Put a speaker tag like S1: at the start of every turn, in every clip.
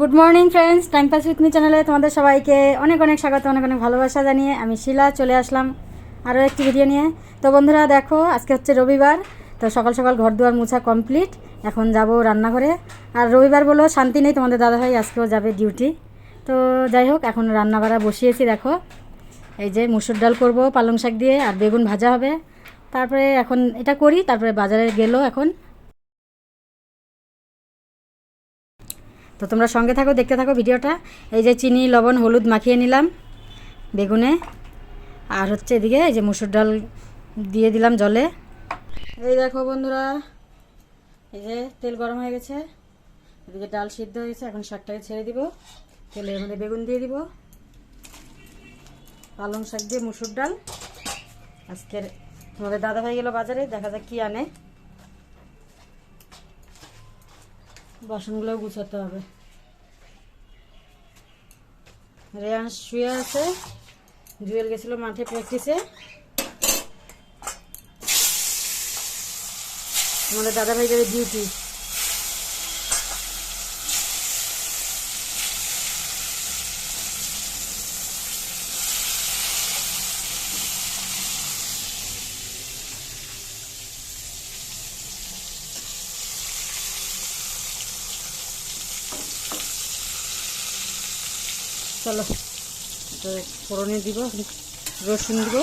S1: Good morning friends time pass with me চ্যানেলে তোমাদের সবাইকে অনেক অনেক স্বাগত, অনেক অনেক ভালোবাসা জানিয়ে আমি শিলা চলে আসলাম আরও একটি ভিডিও নিয়ে। তো বন্ধুরা, দেখো, আজকে হচ্ছে রবিবার, তো সকাল সকাল ঘর দুয়ার মুছা কমপ্লিট এখন যাব রান্নাঘরে। আর রবিবার বলো, শান্তি নেই, তোমাদের দাদাভাই আজকেও যাবে ডিউটি তো যাই হোক, এখন রান্না বাড়া বসিয়েছি, দেখো। এই যে মুসুর ডাল করব, পালং শাক দিয়ে, আর বেগুন ভাজা হবে। তারপরে এখন এটা করি, তারপরে বাজারে গেলো এখন। তো তোমরা সঙ্গে থাকো, দেখতে থাকো ভিডিওটা। এই যে চিনি, লবণ, হলুদ মাখিয়ে নিলাম বেগুনে। আর হচ্ছে এদিকে এই যে মুসুর ডাল দিয়ে দিলাম জলে। এই দেখো বন্ধুরা, এই যে তেল গরম হয়ে গেছে। এদিকে ডাল সিদ্ধ হয়ে গেছে এখন শাকটাকে ছেড়ে দিব। তেলের মধ্যে বেগুন দিয়ে দিব। পালং শাক দিয়ে মুসুর ডাল। আজকের তোমাদের দাদা ভাই গেল বাজারে, দেখা যাক কি আনে। বাসনগুলো গুছাতে হবে। রেয়ান শুয়ে আছে। জুয়েল গেছিল মাঠে প্র্যাকটিসে আমাদের দাদা ভাই যাবে ডিউটি চলো তো ফোড়নে দিব, রসুন দিব,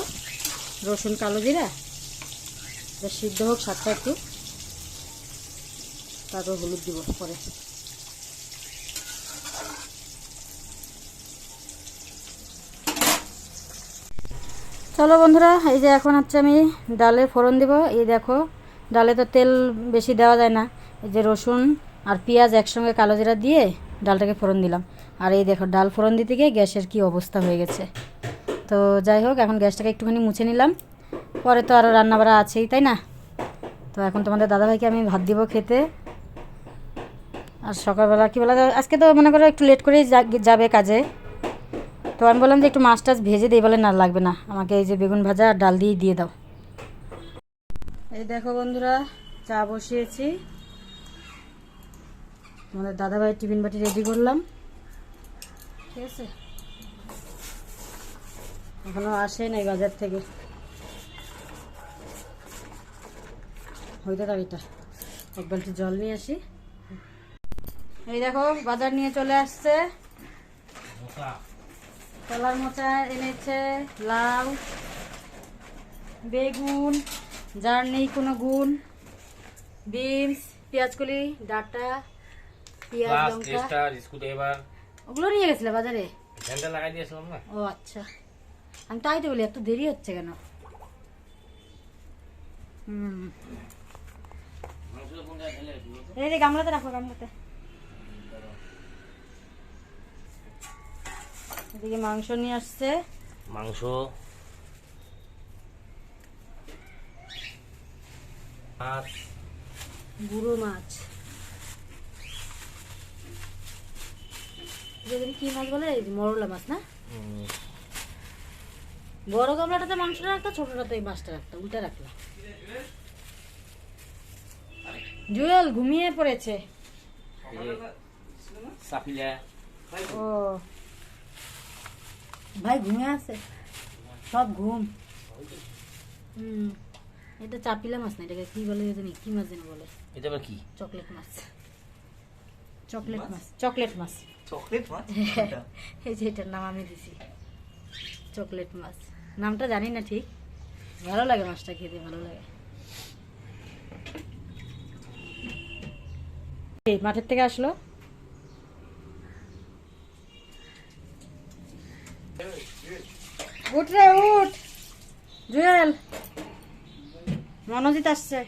S1: রসুন কালো জিরা সিদ্ধ হোক সাতটা একটু। তারপর হলুদ দিব পরে। চলো বন্ধুরা, এই যে এখন হচ্ছে আমি ডালে ফোড়ন দিব। এই দেখো, ডালে তো তেল বেশি দেওয়া যায় না। এই যে রসুন আর পেঁয়াজ একসঙ্গে কালো জিরা দিয়ে ডালটাকে ফোড়ন দিলাম। আর এই দেখো, ডাল ফোড়ন দিতে গিয়ে গ্যাসের কি অবস্থা হয়ে গেছে। তো যাই হোক, এখন গ্যাসটাকে একটুখানি মুছে নিলাম। পরে তো আরও রান্নাবাড়া আছেই, তাই না? তো এখন তোমাদের দাদাভাইকে আমি ভাত দিব খেতে। আর সকালবেলা কী বলা আজকে তো মনে করো একটু লেট করেই যাবে কাজে। তো আমি বললাম যে একটু মাছ টাছ ভেজে দিই বলে না লাগবে না। আমাকে এই যে বেগুন ভাজা আর ডাল দিয়ে দিয়ে দাও। এই দেখো বন্ধুরা, চা বসিয়েছি। তোমাদের দাদাভাইয়ের টিফিন বাটি রেডি করলাম। ঠিক আছে? এখনও আসে নাই বাজার থেকে। হইতে এটা। এক বালতি জল নিয়ে আসি। এই দেখো বাজার নিয়ে চলে আসছে। কলার মোচা এনেছে লাউ বেগুন যার নেই কোনো গুণ। বিনস পেঁয়াজকলি ডাটা পেঁয়াজ লঙ্কা। ওগুলো নিয়ে গেছিলে বাজারে?
S2: লাগাই দিয়েছিলাম না?
S1: ও আচ্ছা। আমি তাই তো বলি এত দেরি হচ্ছে কেন? হুম। এই গামলাতে রাখো গামলাতে। এদিকে মাংস নিয়ে আসছে।
S2: মাংস। মাছ।
S1: গুঁড়ো মাছ। কি মাছ বলে? মরলা মাছ না? বড় গামলাটাতে মাংসটা রাখতো ছোটটাতে এই মাছটা রাখতো উল্টা রাখলাম। জুয়েল ঘুমিয়ে পড়েছে। ও। ভাই ঘুমিয়ে আছে? সব ঘুম। হুম এটা চাপিলা মাছ না এটাকে কি বলে জানি কি মাছ যেন বলে?
S2: এটা আবার কি?
S1: চকলেট মাছ। চকলেট মাছ চকলেট মাছ।
S3: চকলেট মাছ?
S1: এই যে এটার নাম আমি দিছি। চকলেট মাছ। নামটা জানি না ঠিক। ভালো লাগে মাছটা খেতে, ভালো লাগে। মাঠের থেকে আসলো। উঠ রে, উঠ। জুয়েল, মনোজিৎ আসছে।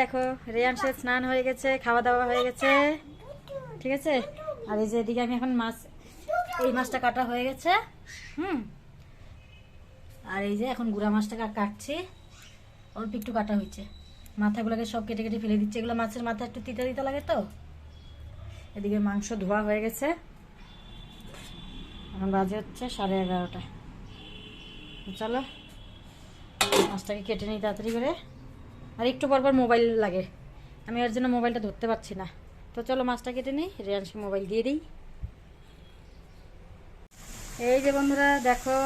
S1: দেখো রেয়াংশের স্নান হয়ে গেছে খাওয়া দাওয়া হয়ে গেছে। ঠিক আছে? আর এই যে এদিকে আমি এখন মাছ, এই মাছটা কাটা হয়ে গেছে, হুম? আর এই যে এখন গুড়া মাছটা কাটছি। অল্প একটু কাটা হয়েছে। মাথাগুলোকে সব কেটে কেটে ফেলে দিচ্ছে। এগুলো মাছের মাথা একটু তিতা তিতা লাগে তো। এদিকে মাংস ধোয়া হয়ে গেছে। এখন বাজে হচ্ছে সাড়ে এগারোটা চলো, মাছটাকে কেটে নিই তাড়াতাড়ি করে। আর একটু পর পর মোবাইল লাগে। আমি এর জন্য মোবাইলটা ধরতে পারছি না। তো চলো মাছটা কেটে নিই রিয়াংশকে মোবাইল দিয়ে দিই। এই যে বন্ধুরা, দেখো,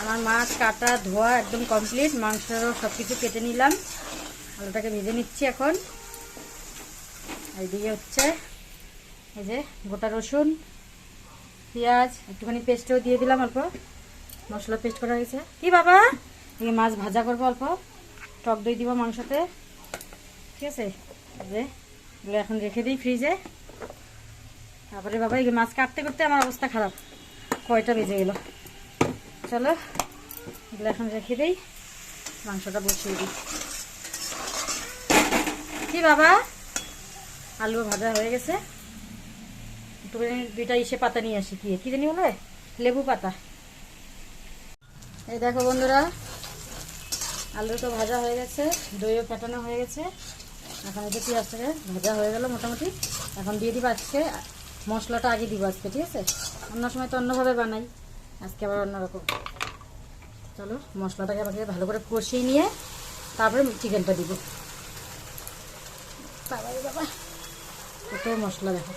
S1: আমার মাছ কাটা, ধোয়া একদম কমপ্লিট মাংসরও সব কিছু কেটে নিলাম। আলুটাকে ভেজে নিচ্ছি এখন। এইদিকে হচ্ছে, এই যে গোটা রসুন, পেঁয়াজ, একটুখানি পেস্টও দিয়ে দিলাম অল্প। মশলা পেস্ট করা হয়েছে। কি বাবা? এই মাছ ভাজা করব অল্প? টক দই দিব মাংসতে। ঠিক আছে? যে, এগুলো এখন রেখে দিই ফ্রিজে। তারপরে বাবা এই মাছ কাটতে করতে আমার অবস্থা খারাপ। কয়টা বেজে গেল? চলো, এগুলো এখন রেখে দিই। মাংসটা বসিয়ে দিই। কি বাবা? আলু ভাজা হয়ে গেছে। একটুখানি দুইটা ইসে পাতা নিয়ে আসি, কি? কি জানি বলে লেবু পাতা। এই দেখো বন্ধুরা আলু তো ভাজা হয়ে গেছে, দইও কাটানো হয়ে গেছে। এখন এই যে পেঁয়াজটাকে ভাজা হয়ে গেল মোটামুটি। এখন দিয়ে দিব আজকে, মশলাটা আগে দিব আজকে, ঠিক আছে? অন্য সময় তো অন্যভাবে বানাই, আজকে আবার অন্যরকম। চলো, মশলাটাকে আমাকে ভালো করে কষিয়ে নিয়ে তারপরে চিকেনটা দিব। বাবা, কত মশলা দেখো।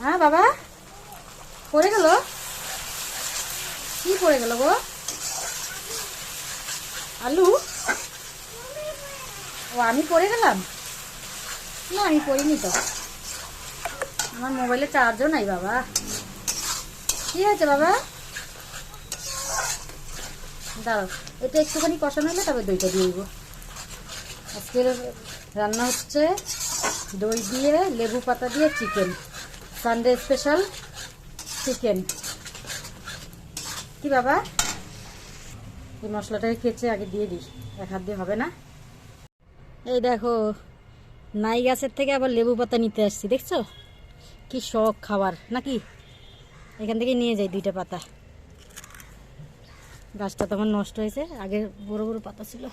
S1: হ্যাঁ বাবা, পড়ে গেল? কি পড়ে গেল গো? আলু? ও, আমি পড়ে গেলাম? না, আমি পড়িনি তো। আমার মোবাইলে চার্জও নাই, বাবা। কি হয়েছে, বাবা? দাঁড়াও, এটা একটুখানি কষানো হলে তবে দইটা দিয়ে দিব। আজকের রান্না হচ্ছে দই দিয়ে, লেবু পাতা দিয়ে চিকেন। সানডে স্পেশাল চিকেন কি, বাবা? এই মশলাটাকে কেচে আগে দিয়ে দিই এক হাত দিয়ে হবে না? এই দেখো, নাই গাছের থেকে আবার লেবু পাতা নিতে আসছি, দেখছ? কি শখ খাবার, নাকি? এখান থেকে নিয়ে যাই দুইটা পাতা। গাছটা তখন নষ্ট হয়েছে, আগে বড় বড় পাতা ছিল।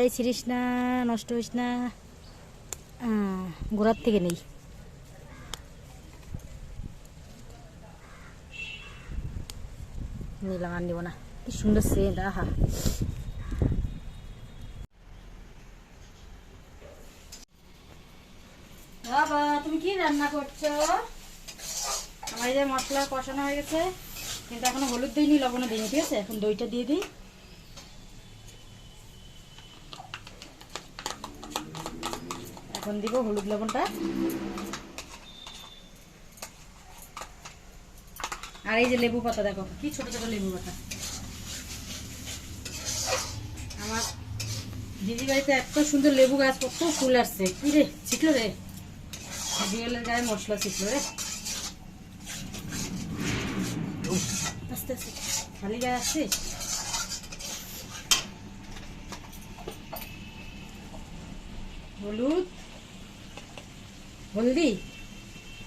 S1: এই ছিড়িস না, নষ্ট হইস না গোড়ার থেকে নেই। আর নিব না। কি সুন্দর সেন্ট আহা। তুমি কি রান্না করছ? আমার যে মশলা কষানো হয়ে গেছে। কিন্তু এখনও হলুদ দিইনি, লবণও দিইনি, ঠিক আছে? এখন দইটা দিয়ে দিই। এখন দিব হলুদ লবণটা। আর এই যে লেবু পাতা, দেখো, কি ছোট ছোট লেবু পাতা। আমার দিদি বাড়িতে এত সুন্দর লেবু গাছ, কত ফুল আসছে। কি রে শিখলো রে। বিয়েলের গায়ে মশলা শিখলো রে। আস্তে আস্তে। খালি গায়ে আসছিস হলুদ, হলদি,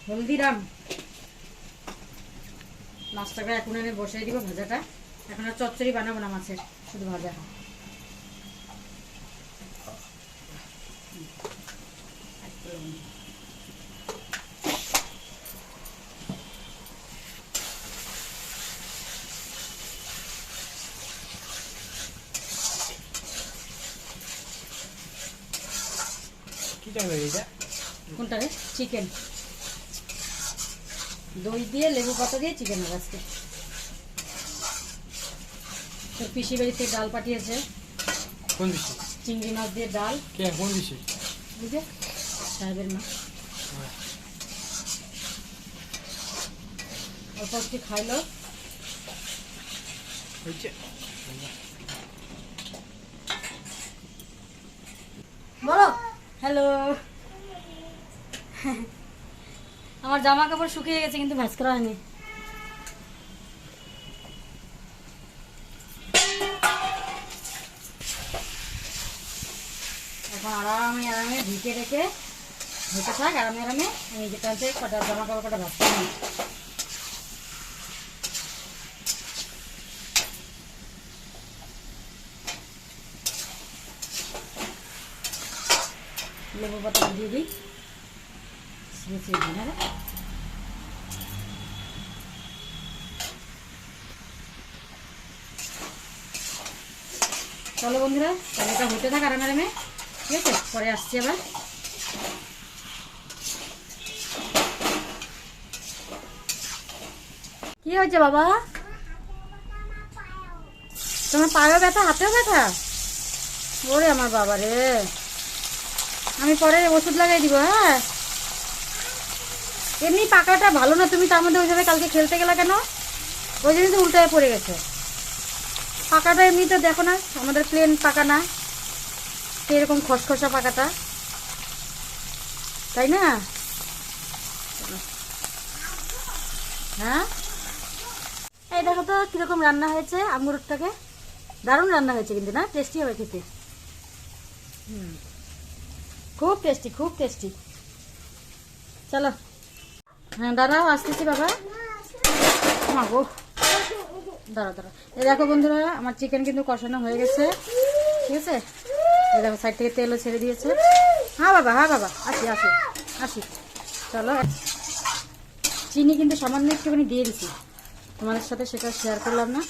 S1: হলদিরাম। মাছটাকে এখন এনে বসাই দিব ভাজাটা। এখন আর চচ্চড়ি বানাবো না মাছের শুধু ভাজা। কোনটা রে? চিকেন। দই দিয়ে লেবু পাতা দিয়ে চিকেন হবে আজকে। তোর পিসি বাড়িতে ডাল পাঠিয়েছে।
S2: কোন দিশে
S1: চিংড়ি মাছ দিয়ে ডাল।
S2: কে? কোন দিশে
S1: বুঝলে সাহেবের মা। অল্প একটু খাইলো।
S2: হয়েছে?
S1: বলো। হ্যালো। আমার জামা কাপড় শুকিয়ে গেছে, কিন্তু ভাজ করা হয়নি। এখন আরামে আরামে রেখে যেটা হচ্ছে জামা কাপড় ভাবতে নিই লেবু পাতা দিয়ে দিই। না চলো বন্ধুরা, তাহলে এটা হতে থাক আরামে আরামে। ঠিক আছে? পরে আসছি আবার। কি হয়েছে বাবা? তোমার পায়েও ব্যথা, হাতেও ব্যথা? ওরে আমার বাবা রে। আমি পরে ওষুধ লাগাই দিব হ্যাঁ? এমনি পাকাটা ভালো না, তুমি তার মধ্যে ওইভাবে কালকে খেলতে গেলে কেন? ওই জন্য তো উল্টায় পড়ে গেছে। পাকাটা এমনি তো দেখো না, আমাদের প্লেন পাকা না। এরকম খসখসা পাকাটা। তাই না? হ্যাঁ? এই দেখো তো, কীরকম রান্না হয়েছে আঙুরটাকে দারুণ রান্না হয়েছে কিন্তু না? টেস্টি হবে খেতে। হুম। খুব টেস্টি খুব টেস্টি চলো। হ্যাঁ দাঁড়াও, আসতেছি বাবা। মা গো। দাঁড়া দাঁড়া এই দেখো বন্ধুরা, আমার চিকেন কিন্তু কষানো হয়ে গেছে। ঠিক আছে? এই দেখো সাইড থেকে তেলও ছেড়ে দিয়েছে। হ্যাঁ বাবা হ্যাঁ বাবা, আসি আসি আসি। চলো, চিনি কিন্তু সামান্য একটুখানি দিয়ে দিছি। তোমাদের সাথে সেটা শেয়ার করলাম না।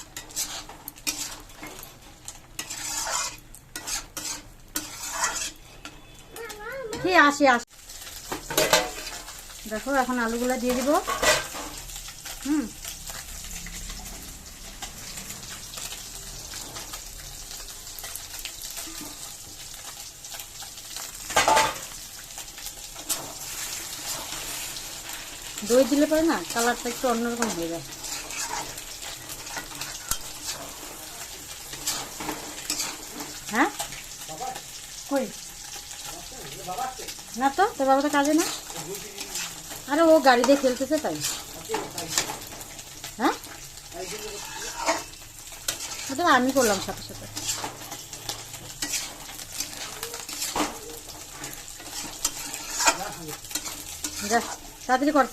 S1: আসি আসি। দেখো, এখন আলুগুলা দিয়ে দিব। হুম দই দিলে পরে না কালারটা একটু অন্যরকম হয়ে যায়। হ্যাঁ? না তো, তোর বাবা তো কাজে না? আরে ও খেলতেছে তাই। হ্যাঁ? আমি করলাম সাথে সাথে। যা, তাড়াতাড়ি কর।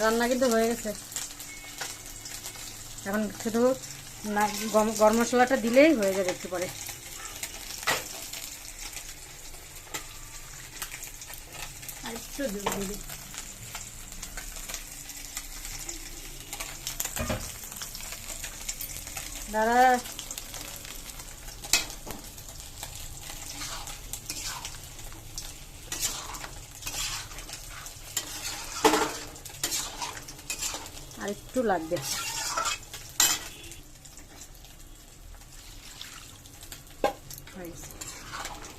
S1: রান্না কিন্তু হয়ে গেছে। এখন শুধু না গরম মশলাটা দিলেই হয়ে যাবে একটু পরে। আর একটু দাদা আর একটু লাগবে।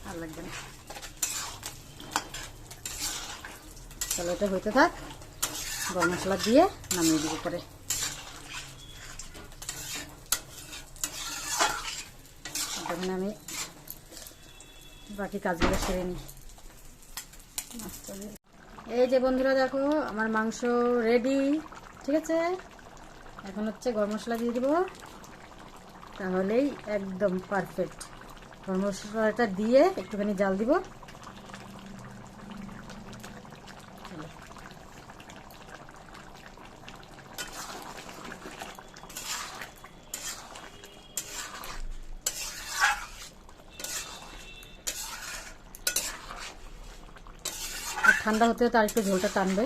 S1: আর লাগবে না। এটা হইতে থাক। গরম মশলা দিয়ে নামিয়ে দিব পরে। তখন আমি বাকি কাজগুলো সেরে নিই। এই যে বন্ধুরা, দেখো, আমার মাংস রেডি ঠিক আছে? এখন হচ্ছে গরম মশলা দিয়ে দিব। তাহলেই একদম পারফেক্ট গরম মশলাটা দিয়ে একটুখানি জাল দিব। ঠান্ডা হতে হতে আর একটু ঝোলটা টানবে।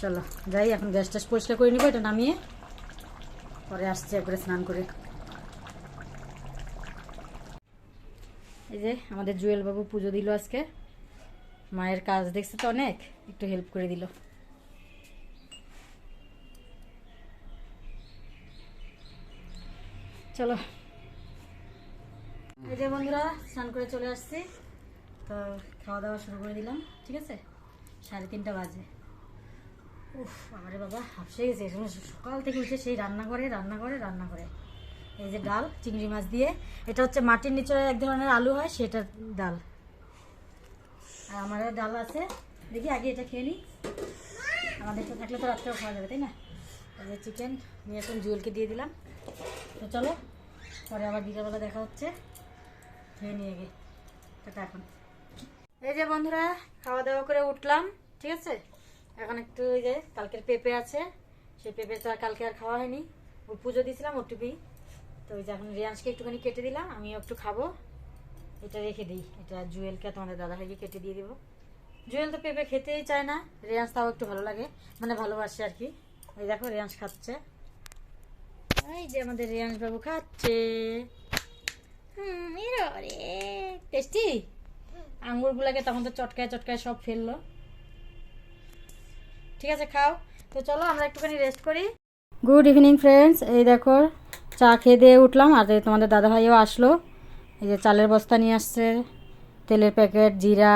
S1: চলো, যাই, এখন গ্যাস ট্যাস পরিষ্কার করে নিবো, এটা নামিয়ে পরে আসছি একবারে স্নান করে। এই যে আমাদের জুয়েল বাবু পুজো দিল আজকে। মায়ের কাজ দেখছে তো অনেক, একটু হেল্প করে দিল। চলো। এই যে বন্ধুরা, স্নান করে চলে আসছি। তো খাওয়া দাওয়া শুরু করে দিলাম, ঠিক আছে? সাড়ে তিনটা বাজে। উফ, আমারে বাবা, হাফসে গেছে। সকাল থেকে উঠে সেই রান্না করে রান্না করে রান্না করে এই যে ডাল, চিংড়ি মাছ দিয়ে। এটা হচ্ছে মাটির নিচে এক ধরনের আলু হয়, সেটার ডাল। আর আমারও ডাল আছে। দেখি আগে এটা খেয়ে নিই। আমাদের তো থাকলে তো রাত্রেও খাওয়া যাবে, তাই না? এই যে চিকেন নিয়ে এখন জুয়েলকে দিয়ে দিলাম। তো চলো, পরে আবার বিকেলবেলা দেখা হচ্ছে। খেয়ে নিয়ে গে। টাটা এখন। এই যে বন্ধুরা, খাওয়া দাওয়া করে উঠলাম, ঠিক আছে? এখন একটু ওই যে কালকের পেঁপে আছে সেই পেঁপে তো কালকে আর খাওয়া হয়নি। ওর পুজো দিয়েছিলাম টুপি। তো ওই যে এখন রিয়ান্সকে একটুখানি কেটে দিলাম আমিও একটু খাব। এটা রেখে দিই। এটা জুয়েলকে তোমাদের দাদা ভাইকে কেটে দিয়ে দিব। জুয়েল তো পেঁপে খেতেই চায় না রিয়ান্স তাও একটু ভালো লাগে মানে ভালোবাসে আর কি। ওই দেখো রিয়ান্স খাচ্ছে। এই যে আমাদের রিয়ান্স বাবু খাচ্ছে। হুম টেস্টি? আঙ্গুরগুলোকে তখন তো চটকায় চটকায় সব ফেলল। ঠিক আছে, খাও। তো চলো, আমরা একটুখানি রেস্ট করি। গুড ইভিনিং ফ্রেন্ডস এই দেখো, চা খেয়ে দিয়ে উঠলাম। আর তোমাদের দাদাভাইও আসলো। এই যে চালের বস্তা নিয়ে আসছে, তেলের প্যাকেট জিরা,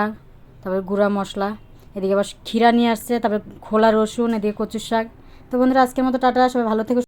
S1: তারপর গুঁড়া মশলা। এদিকে আবার ক্ষীরা নিয়ে আসছে, তারপর খোলা রসুন, এদিকে কচুর শাক। তো বন্ধুরা, আজকের মতো টাটা। সবাই ভালো থেকে